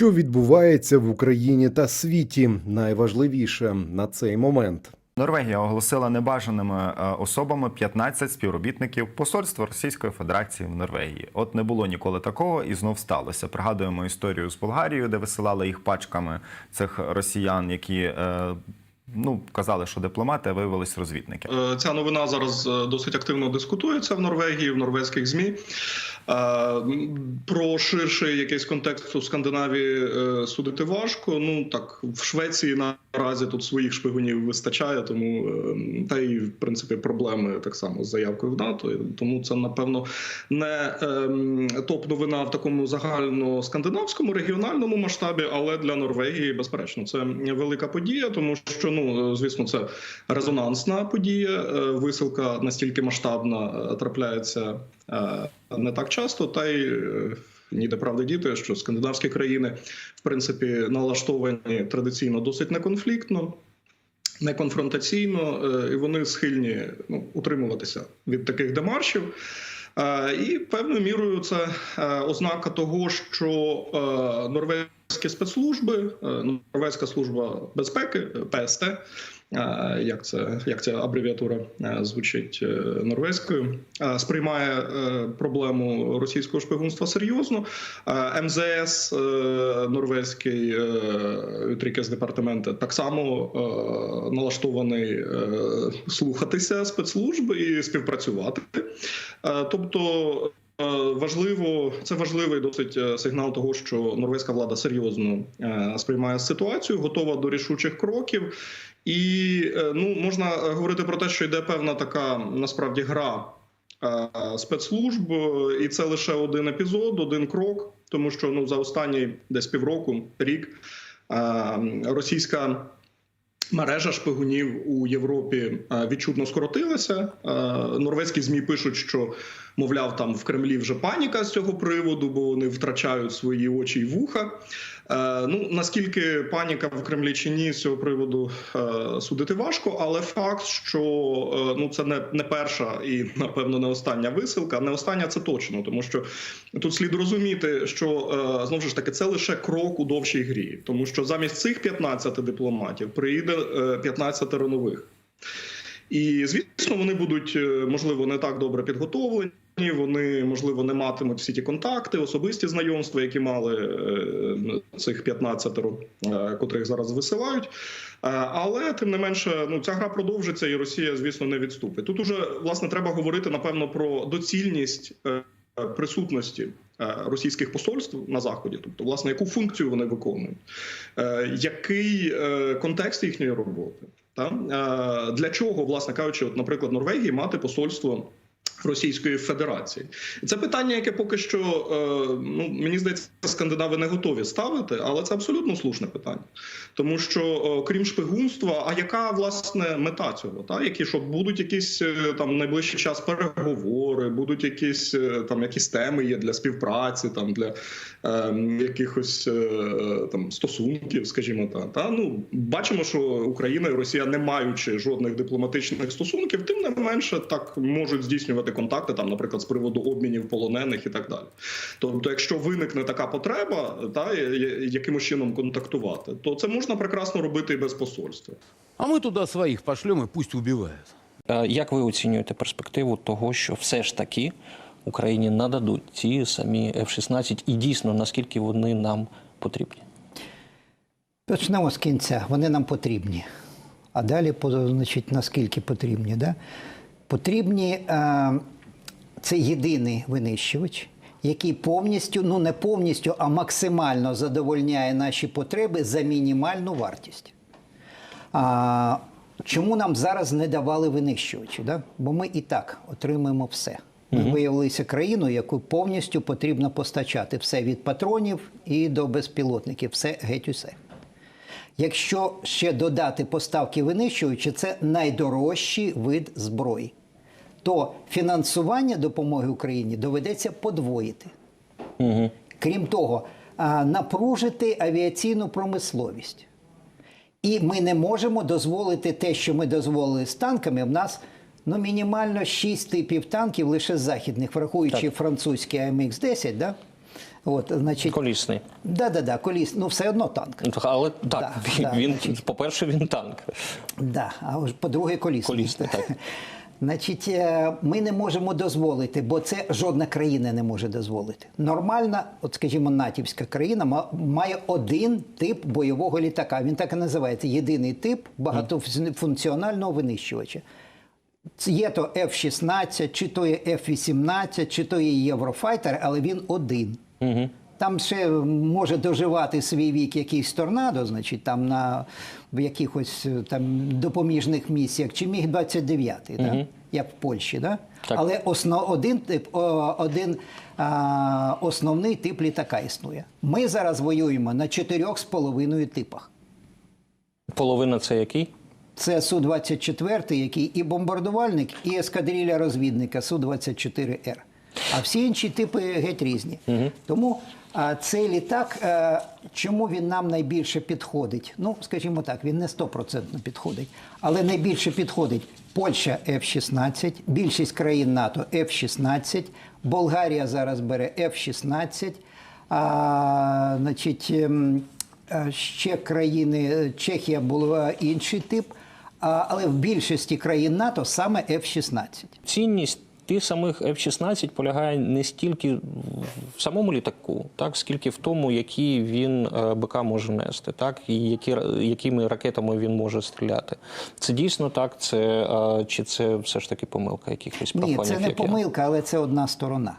Що відбувається в Україні та світі? Найважливіше на цей момент. Норвегія оголосила небажаними е, особами 15 співробітників посольства Російської Федерації в Норвегії. От не було ніколи такого, і знов сталося. Пригадуємо історію з Болгарією, де висилали їх пачками цих росіян, які е, ну казали, що дипломати, а виявились розвідники. Е, Ця новина зараз е, досить активно дискутується в Норвегії, в норвезьких змі. Е, Про ширший якийсь контекст у Скандинавії судити важко. Ну так в Швеції наразі тут своїх шпигунів вистачає, тому е, та й в принципі проблеми так само з заявкою в НАТО. Тому це напевно не ем, топ-новина в такому загальноскандинавському регіональному масштабі, але для Норвегії, безперечно, це велика подія, тому що ну звісно, це резонансна подія. Е, Висилка настільки масштабна е, трапляється е, не так часто, та й е, ніде правди діти, що скандинавські країни в принципі налаштовані традиційно досить неконфліктно. Не конфронтаційно, е, і вони схильні ну, утримуватися від таких демаршів. Е, І певною мірою це е, ознака того, що норвезькі спецслужби, Норвезька служба безпеки ПСТ, як це як ця абревіатура е, звучить е, норвезькою, сприймає е, проблему російського шпигунства серйозно. МЗС норвезький Утрікес департамент так само налаштований слухатися спецслужб і співпрацювати. Тобто. Е, Важливо, це важливий досить е, сигнал того, що норвезька влада серйозно е, сприймає ситуацію, готова до рішучих кроків, і ну можна говорити про те, що йде певна така насправді гра спецслужб, і це лише один епізод, один крок, тому що ну за останні десь півроку, рік російська. Мережа шпигунів у Європі е, відчутно скоротилася. Е, Норвезькі змі пишуть, що мовляв, там в Кремлі вже паніка з цього приводу, бо вони втрачають свої очі й вуха. Е, Ну наскільки паніка в Кремлі чи ні, з цього приводу е, судити важко, але факт, що е, ну це не, не перша і напевно не остання висилка. Не остання це точно, тому що тут слід розуміти, що знову ж таки це лише крок у довшій грі, тому що замість цих 15 дипломатів приїде е, 15 нових. І звісно, вони будуть можливо не так добре підготовлені. Вони можливо не матимуть всі ті контакти, особисті знайомства, які мали е, цих 15, е, котрих зараз висилають. Е, Але тим не менше, ну ця гра продовжиться, і Росія, звісно, не відступить. Тут уже власне треба говорити напевно про доцільність присутності російських посольств на заході, тобто, власне, яку функцію вони виконують, який контекст їхньої роботи. Та? Для чого, власне кажучи, от, наприклад, Норвегії мати посольство Російської Федерації? Це питання, яке поки що е, ну мені здається, скандинави не готові ставити, але це абсолютно слушне питання, тому що е, крім шпигунства, а яка власне мета цього? Та які що будуть якісь е, там найближчий час переговори, будуть якісь там якісь теми є для співпраці, там для е, якихось е, там стосунків, скажімо так. Та ну бачимо, що Україна і Росія, не маючи жодних дипломатичних стосунків, тим не менше так можуть здійснювати контакти, там, наприклад, з приводу обмінів полонених і так далі. Тобто, якщо виникне така потреба, та якимось чином контактувати, то це можна прекрасно робити і без посольства. А мы туда своих пошлем и пусть убивают. Е, Як ви оцінюєте перспективу того, що все ж таки Україні нададуть ті самі F-16 і дійсно наскільки вони нам потрібні? Почнемо з кінця. Вони нам потрібні. А далі, значить, наскільки потрібні. Да? Потрібні е, це єдиний винищувач, який повністю, ну не повністю, а максимально задовольняє наші потреби за мінімальну вартість. А, чому нам зараз не давали винищувачі? Да? Бо ми і так отримуємо все. Ми виявилися країною, яку повністю потрібно постачати все від патронів і до безпілотників, все геть усе. Якщо ще додати поставки винищувачі, це найдорожчий вид зброї, то фінансування допомоги Україні доведеться подвоїти. Крім того, напружити авіаційну промисловість. І ми не можемо дозволити те, що ми дозволили з танками. В нас ну, мінімально 6 типів танків лише з західних, врахуючи французький АМХ-10, да? От, значить, Колісний. да, да, да, коліс, ну все одно танк. Але так, Да, він, да, він по-перше, він танк. Да, а по-друге, колісний. Колісний, так. Значить, е, ми не можемо дозволити, бо це жодна країна не може дозволити. Нормальна, от скажімо, натівська країна ма- має один тип бойового літака. Він так і називається єдиний тип багатофункціонального винищувача. Є то F-16, чи то є F-18, чи то є Єврофайтер, але він один. Угу. Там ще може доживати свій вік якийсь торнадо, значить, там на в якихось е, там допоміжних місіях, чи міг 29 да? як в Польщі. Да? Так. Але основ, один тип, один а, основний тип літака існує. Ми зараз воюємо на чотирьох з половиною типах. Половина це який? Це Су-24, який і бомбардувальник, і ескадрилля розвідника Су-24Р. А всі інші типи геть різні. Тому а, цей літак, е, чому він нам найбільше підходить? Ну, скажімо так, він не стопроцентно підходить, але найбільше підходить Польща F-16, більшість країн НАТО F-16, Болгарія зараз бере F-16, а, значить, ем, е, ще країни, е, Чехія була інший тип, а, але в більшості країн НАТО саме F-16. Цінність тих самих F-16 полягає не стільки в самому літаку, так скільки в тому, які він е, БК може нести, так і які якими ракетами він може стріляти. Це дійсно так. Це е, чи це все ж таки помилка якихось Ні, це не помилка, але це одна сторона.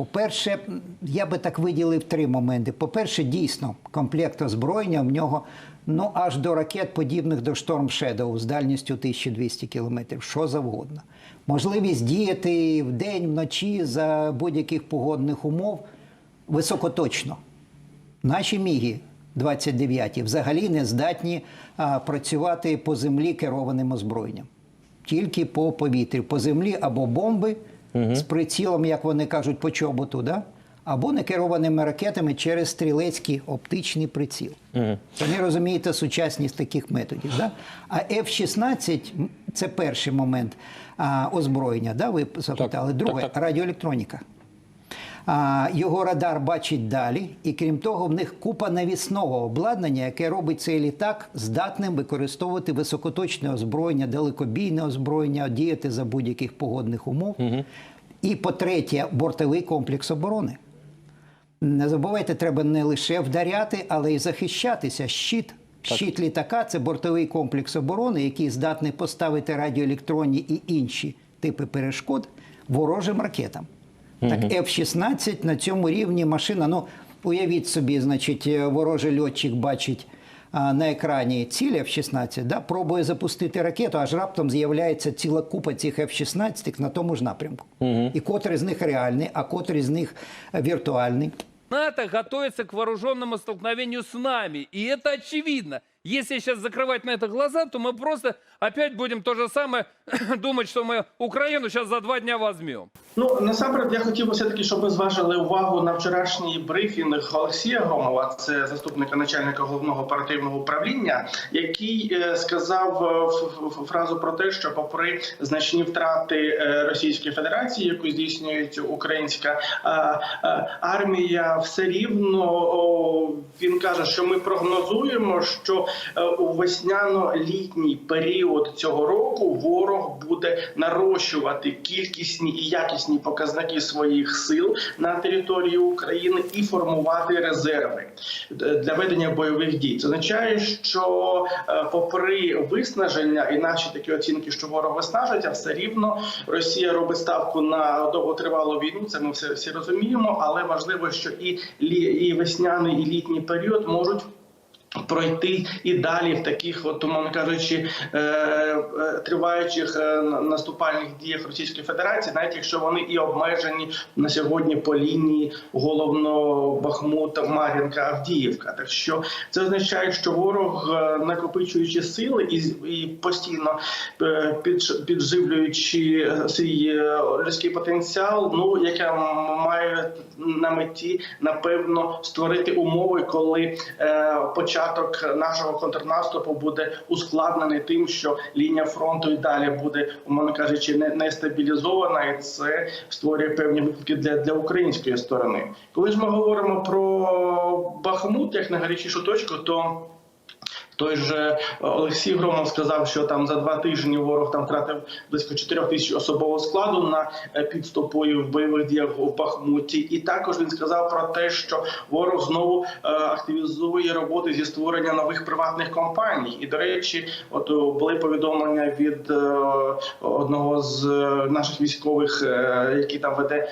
По-перше, я би так виділив три моменти. По-перше, дійсно, комплект озброєння в нього ну аж до ракет, подібних до Storm Shadow з дальністю 1200 кілометрів, що завгодно. Можливість діяти вдень, вночі за будь-яких погодних умов високоточно. Наші міги 29 взагалі не здатні а, працювати по землі керованим озброєнням. Тільки по повітрі, по землі або бомби з прицілом, як вони кажуть, по чоботу, да? або некерованими ракетами через стрілецький оптичний приціл. Самі розумієте сучасність таких методів. Да? А F-16 це перший момент а, озброєння. Да? Ви запитали. Друге так, так. радіоелектроніка. Його радар бачить далі, і крім того, в них купа навісного обладнання, яке робить цей літак здатним використовувати високоточне озброєння, далекобійне озброєння, діяти за будь-яких погодних умов. І по-третє, бортовий комплекс оборони. Не забувайте, треба не лише вдаряти, але й захищатися. Щит. Щит літака це бортовий комплекс оборони, який здатний поставити радіоелектронні і інші типи перешкод ворожим ракетам. Так, F-16 на цьому рівні машина. Ну, уявіть собі, значить, е, ворожий льотчик бачить а, на екрані ціль F-16, да, пробує запустити ракету, аж раптом з'являється ціла купа цих F-16 на тому ж напрямку. І котрий з них реальний, а котрий з них е, віртуальний. НАТО готовится к вооруженному столкновению с нами. И это очевидно. Если сейчас закрывать на это глаза, то мы просто опять будем то же самое думать, что мы Украину сейчас за два дня возьмем. Ну насамперед, я хотів би все таки, щоб ви зважили увагу на вчорашній брифінг Олексія Гомова, це заступника начальника головного оперативного управління, який е, сказав е, фразу про те, що попри значні втрати е, Російської Федерації, яку здійснює українська армія, все рівно каже, що ми прогнозуємо, що е, у весняно-літній період цього року ворог буде нарощувати кількісні і якісні показники своїх сил на території України і формувати резерви е, для ведення бойових дій. Це означає, що е, попри виснаження і наші такі оцінки, що ворог виснажується, все рівно Росія робить ставку на довготривалу війну. Це ми всі розуміємо, але важливо, що і весняний, і літній період можуть. Пройти і далі в таких, от, умовно кажучи, е, е, триваючих е, на- наступальних діях Російської Федерації, навіть якщо вони і обмежені на сьогодні по лінії головно Бахмута, Мар'їнка, Авдіївка. Так що це означає, що ворог, накопичуючи сили і, і постійно підж- підживлюючи свій людський потенціал, ну яке має на меті напевно створити умови, коли почати початок нашого контрнаступу буде ускладнений тим, що лінія фронту і далі буде, умовно кажучи, не, не стабілізована, і це створює певні виклики для, для української сторони. Коли ж ми говоримо про Бахмут як найгарячішу точку, то той же Олексій Громов сказав, що там за два тижні ворог там втратив близько 4 тисяч особового складу на е, підступу в бойових діях в Бахмуті. І також він сказав про те, що ворог знову е, активізує роботи зі створення нових приватних компаній. І до речі, от були повідомлення від е, одного з е, наших військових, е, який там веде.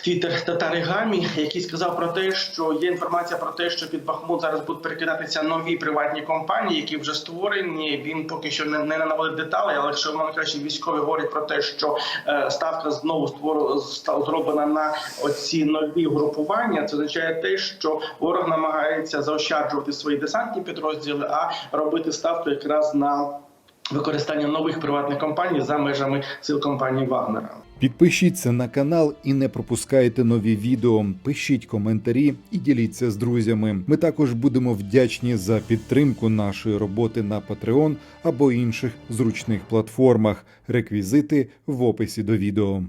Твіттер Татари Гамі, який сказав про те, що є інформація про те, що під Бахмут зараз будуть перекидатися нові приватні компанії, які вже створені. Він поки що не, не наводить деталей, але якщо мовно кажучи, військові говорять про те, що е, ставка знову створу зроблена на оці нові групування, це означає те, що ворог намагається заощаджувати свої десантні підрозділи, а робити ставку якраз на використання нових приватних компаній за межами сил компанії Вагнера. Підпишіться на канал і не пропускайте нові відео. Пишіть коментарі і діліться з друзями. Ми також будемо вдячні за підтримку нашої роботи на Patreon або інших зручних платформах. Реквізити в описі до відео.